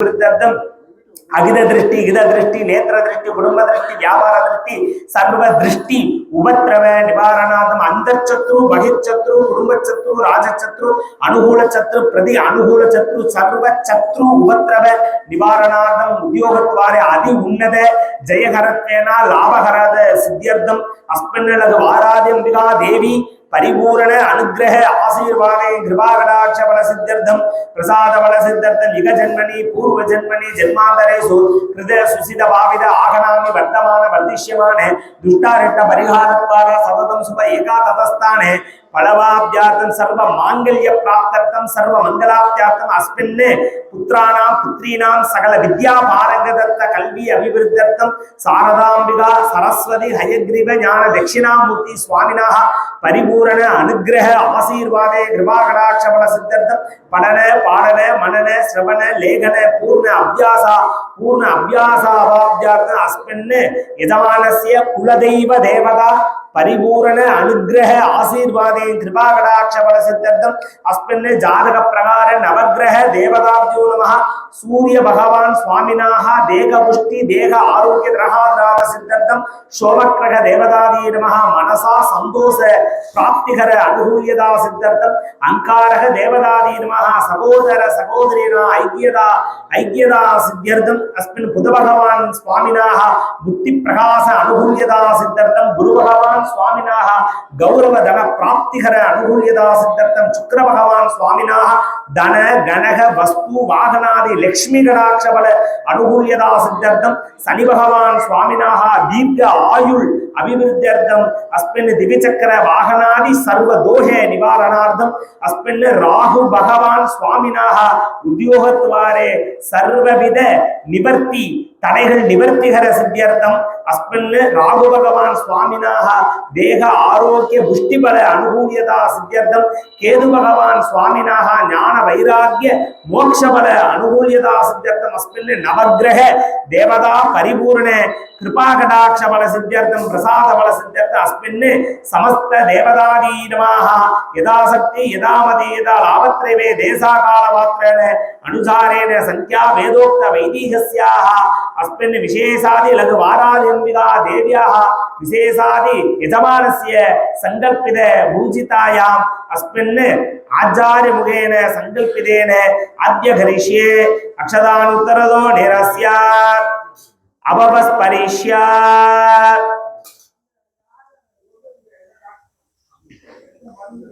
விருத்தம் அகித திருஷ்டி இத திருஷ்டி நேத்திர திருஷ்டி குடும்ப திருஷ்டி வியாபார திருஷ்டி சர்வ திருஷ்டி உபத்திரவ நிவாரணாதம் அந்த அந்தச்சத்ரு பகிர்ச்சத்ரு குடும்பச்சத்ரு ராஜசத்ரு அனுகூல சத்ரு பிரதி அனுகூல சத்ரு சர்வ சத்ரு உபத்திரவ நிவாரணார்த்தம் உத்தியோகத்வாரே அதி உன்னத ஜெயகரத்வேனா லாபகரத சித்தியர்த்தம் அஸ்மின் வாராதி அம்பிகா தேவி பரிபூரண அனுகிரக ஆசீர்வாதே கிருபாகடாட்ச பல சித்தர்த்தம் பிரசாத பல சித்தர்த்தம் யுக ஜன்மனி பூர்வ ஜன்மனி ஜென்மாந்தரேசு கிருத சுசித பாவித ஆகனாமி வர்த்தமான வர்த்திஷ்யமான துஷ்டாரிட்ட பரிகாரத்வார சததம் சுப ஏகா ததஸ்தானே பலவாப்யார்த்தம் சர்வ மாங்கல்ய பிராப்தர்த்தம் சர்வ மங்களாப்யார்த்தம் அஸ்மின் புத்திராணாம் புத்திரீனாம் சகல வித்யா பாரங்கதத்த கல்வி அபிவிருத்தர்த்தம் சாரதாம்பிகா சரஸ்வதி ஹயக்ரீவ ஞான தட்சிணாமூர்த்தி சுவாமினாக பரிபூரண அனுகிரக ஆசீர்வாதே கிருபாகடாட்சபல சித்தர்த்தம் படன பாடன மனன சிரவண லேகன பூர்ண அபியாசா பூர்ண அபியாசாவாப்யார்த்தம் அஸ்மின் யஜமானசிய குலதெய்வ தேவதா परिपूर्ण अनुग्रह आशीर्वादे कृपाकटाक्ष बल सिद्धार्थम अस्मिन् जातक प्रकार नवग्रह देवताभ्यो नमः। சூரிய பகவான் சுவாமினாக தேக புஷ்டி தேக ஆரோக்கிய கிரகாதார சித்தர்த்தம் சோமக்கிரக தேவதாதி நம மனசா சந்தோஷ பிராப்திகர அனுகூலியதா சித்தர்த்தம் அங்காரக தேவதாதி நம சகோதர சகோதரினா ஐக்கியதா ஐக்கியதா சித்தியர்த்தம் அஸ்மின் புத பகவான் சுவாமினாக புத்தி பிரகாச அனுகூலியதா சித்தர்த்தம் குரு பகவான் சுவாமினாக கௌரவ தன பிராப்திகர அனுகூலியதா சித்தர்த்தம் சுக்கர பகவான் சுவாமினாக தன கனக வஸ்து வாகனாதி லக்ஷ்மி கடாட்சபல அனுகூல்யதா சித்தர்த்தம் சனி பகவான் சுவாமினாக தீர்க்க ஆயுள் அபிவிருத்தியர்த்தம் அஸ்மின் திவிச்சக்கர வாகனாதி சர்வ தோஷே நிவாரணார்த்தம் அஸ்மின் ராகு பகவான் சுவாமினாக உத்தியோகத்வாரே சர்வவித நிவர்த்தி தடைகள் நிவர்த்திகர சித்தியர்த்தம் அஸ்மின் ராகு பகவான் சுவாமினாக தேக ஆரோக்கிய புஷ்டிபல அனுகூலியதா சித்தியர்த்தம். கேது பகவான் சுவாமினாக ஞான வைராக்கிய மோட்சபல அனுகூலியதா சித்தியர்த்தம் அஸ்மின் நவக்கிரக தேவதா பரிபூர்ண கிருபாகடாட்ச பல சித்தியர்த்தம் பிரசாத பல சித்தியர்த்தம் அஸ்மின் சமஸ்த தேவதாதீனமாக யதாசக்தி யதாமதி யதா லாபத்ரவே தேசாகால மாத்திரேன அனுசாரேன சங்கியா வேதோக்த வைதீகஸ்யாக अस्मिन् विशेषादि लघुवारादिम्बिका देव्याः विशेषादि यजमानस्य सङ्कल्पित पूजितायाम् अस्मिन् आचार्यमुखेन सङ्कल्पितेन अद्य करिष्ये अक्षदानुत्तरदो निरस्य अवपस्परिष्या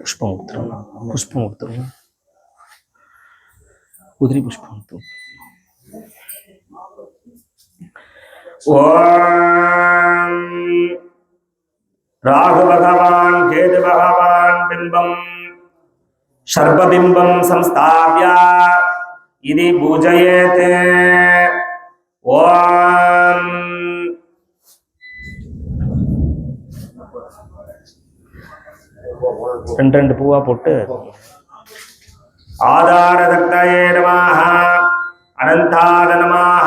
पुष्पमुक्तं पुष्पमुक्तं कुदिरि पुष्पमुक्तम् ராகு பகவான் கேது பகவான் பிம்பம் சர்வபிம்பம் சம்ஸ்தாபியா இது பூஜயேத். ஓம். ரெண்டு ரெண்டு பூவா போட்டு. ஆதார தக்தயே நமாக அனந்தாத நமாக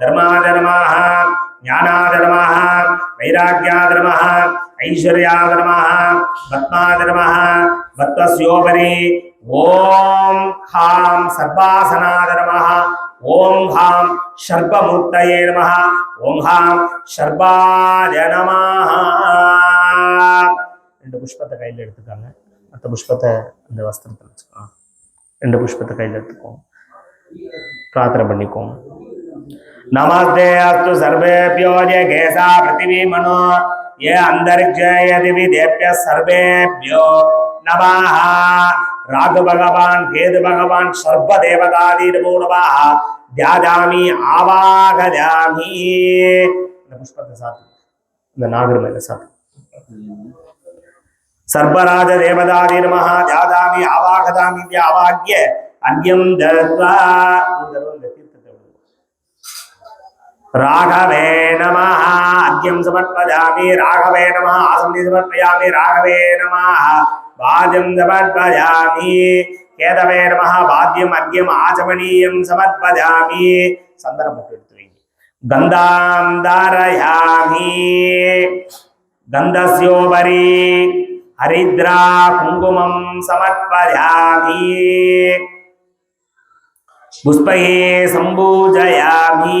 தர்மாதர்மாக ஞானாதர்மாக வைராக்கியாதர்மாக ஐஸ்வர்யாதர்மாக பத்மாதர்மாக பத்மஸ்யோபரி ஓம் ஹாம் சர்வாசனாதர்மாக ஓம் ஹாம் ஷர்பமூர்த்தயே நம ஓம் ஹாம் ஷர்பாய நம ரெண்டு புஷ்பத்தை கையில் எடுத்துக்காங்க. மற்ற புஷ்பத்தை அந்த வஸ்திரத்தில் வச்சுக்கலாம் ரெண்டு புஷ்பத்தை கையில் எடுத்துக்கோம் பிரார்த்தனை பண்ணிக்கோங்க. नमस्ते अस्तु सर्वेभ्यो ये केशा पृथिवी मनो ये अंतरिक्ष ये दिवि देभ्य सर्वेभ्यो नमः राघु भगवान केतु भगवान सर्व देवतादि नमो नमः ध्यायामि आवाहयामि இந்த புஷ்பத்தை சாத்து இந்த நாகர் மேல சாத்து सर्वराज देवतादि नमः ध्यायामि आवाहयामि आवाह्य अर्घ्यं दत्वा राघवे नम। आद्यम समर्पया राघवे नम। आसन्दे समर्पया राघवे नम। वाद्यं समर्पया केदवे नम। वाद्यम् अद्यम आचमनीयं समर्पया संदर्भ गन्धां धारयामि। गन्धस्योपरि हरिद्रा कुंकुम समर्पयामि। पुष्पये सम्पूजयामि।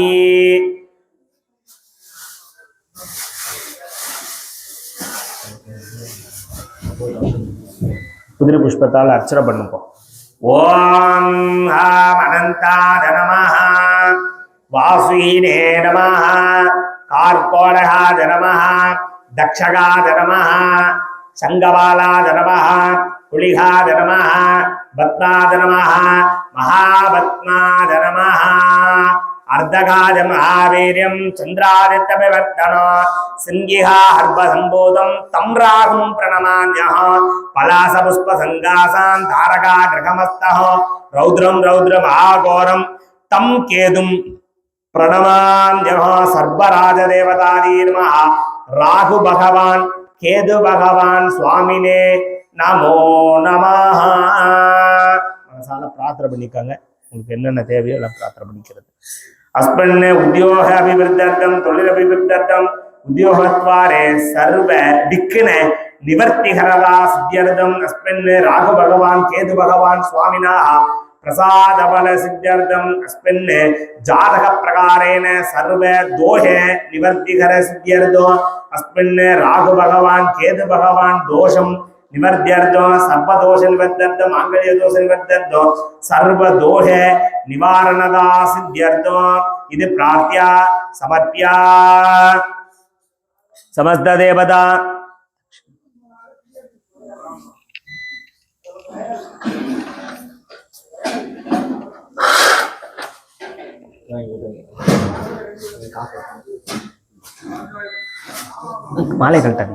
குதிரை புஷ்பத்தால் அர்ச்சனை பண்ணுவோம் ஓம் ஹாம் அனந்தாத நமஹ வாசுகினே நமஹ. கார்கோடகாத நமஹ தக்ஷகாத நமஹ சங்கபாலாத நமஹ குளிகாத நமஹ பத்மாத நமஹ அர்த்தகாலம் ஆவீரியம் சந்திராதித்தபிவர்த்தனா சிங்கிஹா ஹர்பசம்போதம் தம் ராகும் பிரணமான்யா பலாச புஷ்பசங்காசான் தாரகா கிரகமஸ்தா ரௌத்ரம் ரௌத்ரம் ஆகோரம் தம் கேதும் பிரணமான்யா சர்வராஜ தேவதாதீர்மஹ ராகு பகவான் கேது பகவான் சுவாமினே நமோ நமாக மனசால பிரார்த்தனை பண்ணிக்காங்க. உங்களுக்கு என்னென்ன தேவையோ எல்லாம் பிரார்த்தனை பண்ணிக்கிறது. ഹസ്ബൻഡിന് ഉദ്യോഗ അഭിവൃദ്ധാർത്ഥം തൊഴിലഭിവൃദ്ധാർത്ഥം ഉദ്യോഗത്വാരെ സർവ ദിക്കിന് നിവർത്തിഹരതാ സിദ്ധ്യർത്ഥം ഹസ്ബൻഡിന് രാഹു ഭഗവാൻ കേതു ഭഗവാൻ സ്വാമിനാ പ്രസാദഫല സിദ്ധ്യർത്ഥം ഹസ്ബൻഡിന് ജാതക പ്രകാരേണ സർവ ദോഷ നിവർത്തിഹര സിദ്ധ്യർത്ഥോ ഹസ്ബൻഡിന് രാഹു ഭഗവാൻ കേതു ഭഗവാൻ ദോഷം ನಿವರ್ದ್ಯರ್ಥ ಸರ್ವದೋಷ ನಿವರ್ದ್ಯರ್ಥ ಮಾಂಗಲ್ಯ ದೋಷ ನಿವರ್ದ್ಯರ್ಥ ಸರ್ವ ದೋಷ ನಿವಾರಣದ ಸಿದ್ಧ್ಯರ್ಥ ಇದು ಪ್ರಾರ್ಥ್ಯ, ಸಮರ್ಪ್ಯ. ಸಮಸ್ತ ದೇವತಾ ಮಾಲೆ ಕಳ್ತಾನೆ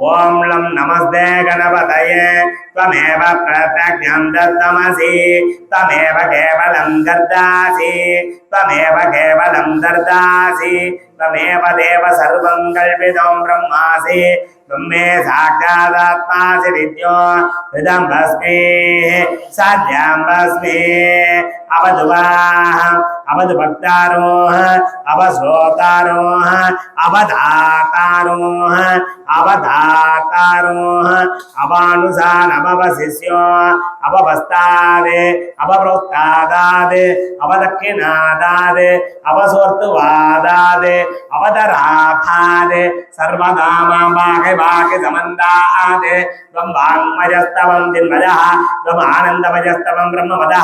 ओम लं नमस्ते गणपतये। त्वमेव प्रत्यक्षं दत्तमसि। त्वमेव केवलं दर्दासि त्वमेव केवलं दर्दासि त्वमेव देव सर्वं कल्पितं ब्रह्मासि। ब्रह्मे साक्षादात्मासि नित्यो हृदं भस्मे। साध्यां भस्मे। అవధాతారో అవానుసాన్ అవశిష్యో అవవస్తాదే అవప్రోత్తాదాదే అవదక్షిణాదాదే అవసోర్తువాదాదే అవతరాభాదే సర్వదామాగే వాకి సమందాదే త్వం వాంగ్మజస్తవం తిన్మజ త్వం ఆనందమజస్తవం బ్రహ్మమద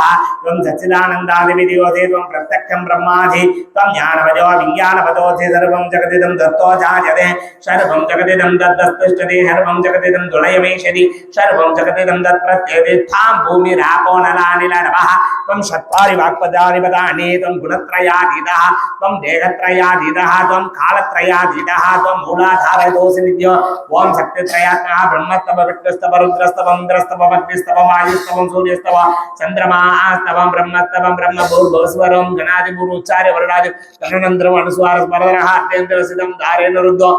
త్వం సచ్చిదానందాదివిధియోధి త్వం ప్రత్యక్షం బ్రహ్మాధి త్వం జ్ఞానమజో విజ్ఞానపదోధి సర్వం జగదిదం దత్తోజాయతే సర్వం జగదిదం తద్దస్తుష్టది సర్వం జగతిదం దులయమేషది సర్వం జగతిదం తత్ప్రత్యేది తాం భూమిరాపో నలానిల నమః త్వం చత్వారి వాక్పదాని పదాని త్వం గుణత్రయాధీదః త్వం దేహత్రయాధీదః త్వం కాలత్రయాధీదః త్వం మూలాధార దోష నిత్యో ఓం శక్తిత్రయాత్మః బ్రహ్మస్తవ విష్ణుస్తవ రుద్రస్తవం ఇంద్రస్తవ అగ్నిస్తవం ఆయుస్తవం సూర్యస్తవ చంద్రమాస్తవం బ్రహ్మస్తవం బ్రహ్మభూర్భవస్వరం గణాది గురు ఉచ్చార్య వరుణాది తదనంతరం అనుస్వార స్మరణ అత్యంత సిద్ధం ధారేణ రుద్ధో